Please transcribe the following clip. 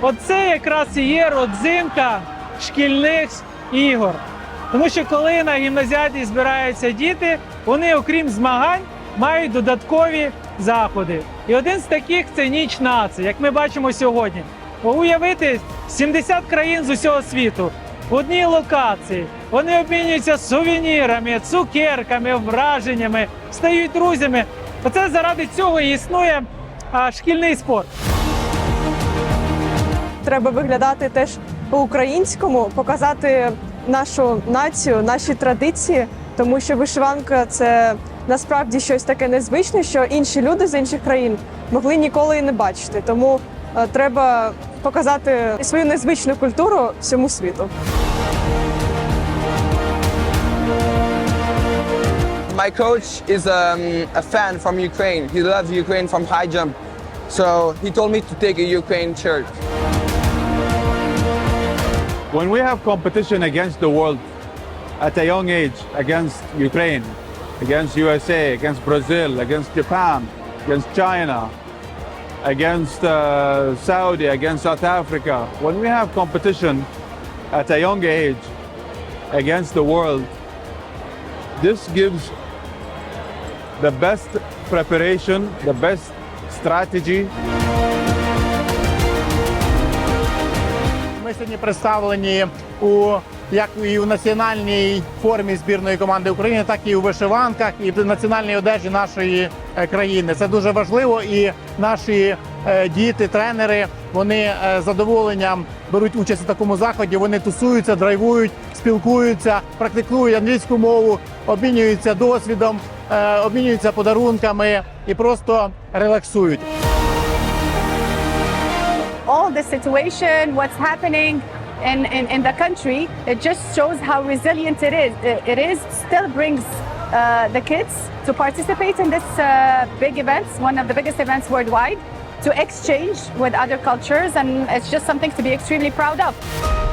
Оце якраз і є родзинка шкільних ігор. Тому що коли на гімназіаді збираються діти, вони, окрім змагань, мають додаткові заходи. І один з таких це ніч націй, як ми бачимо сьогодні. Уявити 70 країн з усього світу в одній локації. Вони обмінюються сувенірами, цукерками, враженнями, стають друзями. Оце заради цього і існує шкільний спорт. Треба виглядати теж по-українському, показати нашу націю, наші традиції, тому що вишиванка це насправді щось таке незвичне, що інші люди з інших країн могли ніколи і не бачити. Тому е, треба показати свою незвичну культуру всьому світу. My coach is um, a fan from Ukraine. He loves Ukraine from high jump. So he told me to take a Ukraine shirt. When we have competition against the world at a young age, against Ukraine, against USA, against Brazil, against Japan, against China, against uh, Saudi, against South Africa, when we have competition at a young age against the world, this gives the best preparation, the best strategy Ми сьогодні представлені у як і у національній формі збірної команди України, так і у вишиванках, і в національній одежі нашої е, країни. Це дуже важливо. І наші е, діти, тренери, вони е, з задоволенням беруть участь у такому заході. Вони тусуються, драйвують, спілкуються, практикують англійську мову, обмінюються досвідом, обмінюються подарунками і просто релаксують. The situation, what's happening in, in, in the country, it just shows how resilient it is. It, it is still brings uh, the kids to participate in this uh, big event, one of the biggest events worldwide, to exchange with other cultures, and it's just something to be extremely proud of.